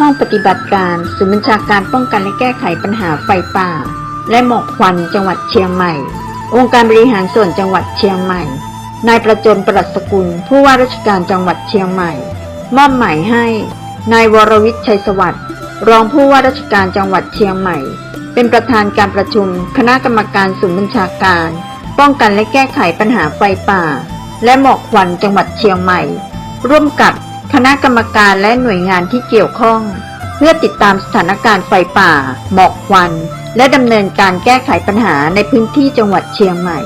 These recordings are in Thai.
ห้องปฏิบัติการศูนย์บัญชาการป้องกันและแก้ไขปัญหาไฟป่า และหมอกควันจังหวัดเชียงใหม่ องค์การบริหารส่วนจังหวัดเชียงใหม่ นายประจนประหลัดสกุล ผู้ว่าราชการจังหวัดเชียงใหม่ มอบหมายให้ นายวรวิทย์ชัยสวัสดิ์รองผู้ว่าราชการจังหวัดเชียงใหม่ เป็นประธานการประชุม คณะกรรมการศูนย์บัญชาการ ป้องกันและแก้ไขปัญหาไฟป่า และหมอกควันจังหวัดเชียงใหม่ ร่วมกับ คณะกรรมการและหน่วยงานที่เกี่ยวข้อง เพื่อติดตามสถานการณ์ไฟป่า หมอกควัน และดำเนินการแก้ไขปัญหาในพื้นที่จังหวัดเชียงใหม่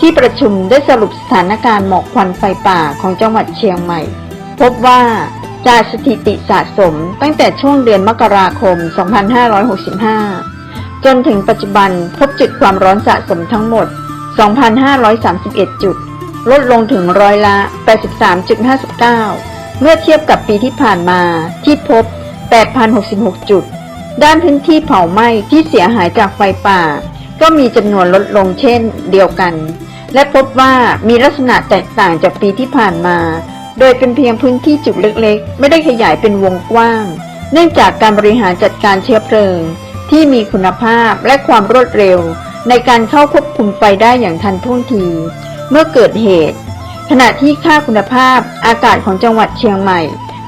ที่ประชุมได้สรุปสถานการณ์หมอกควันไฟป่าของจังหวัดเชียงใหม่ พบว่าจากสถิติสะสมตั้งแต่ช่วงเดือนมกราคม 2565 จนถึงปัจจุบันพบจุดความร้อนสะสมทั้งหมด 2,531 จุด ลดลงถึงร้อยละ 83.59 เมื่อเทียบกับปีที่ผ่านมาที่พบ 8,066 จุด ด้านพื้นที่เผาไหม้ที่เสียหายจากไฟป่า ก็มีจำนวนลดลงเช่นเดียวกัน และพบว่ามีลักษณะแตกต่างจากปีที่ผ่านมา โดยเป็นเพียงพื้นที่จุดเล็กๆ ไม่ได้ขยายเป็นวงกว้าง เนื่องจากการบริหารจัดการเชื้อเพลิง ที่มีคุณภาพและความรวดเร็ว ในการเข้าควบคุมไฟได้อย่างทันท่วงที เมื่อเกิดเหตุ ขณะที่ค่าคุณภาพอากาศของจังหวัดเชียงใหม่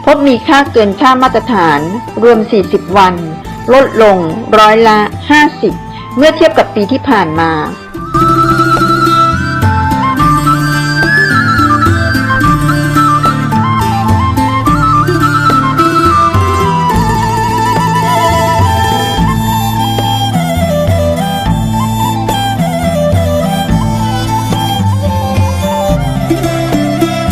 พบมีค่าเกินค่ามาตรฐาน รวม 40 วัน ลดลงร้อยละ 50 เมื่อเทียบกับปีที่ผ่านมา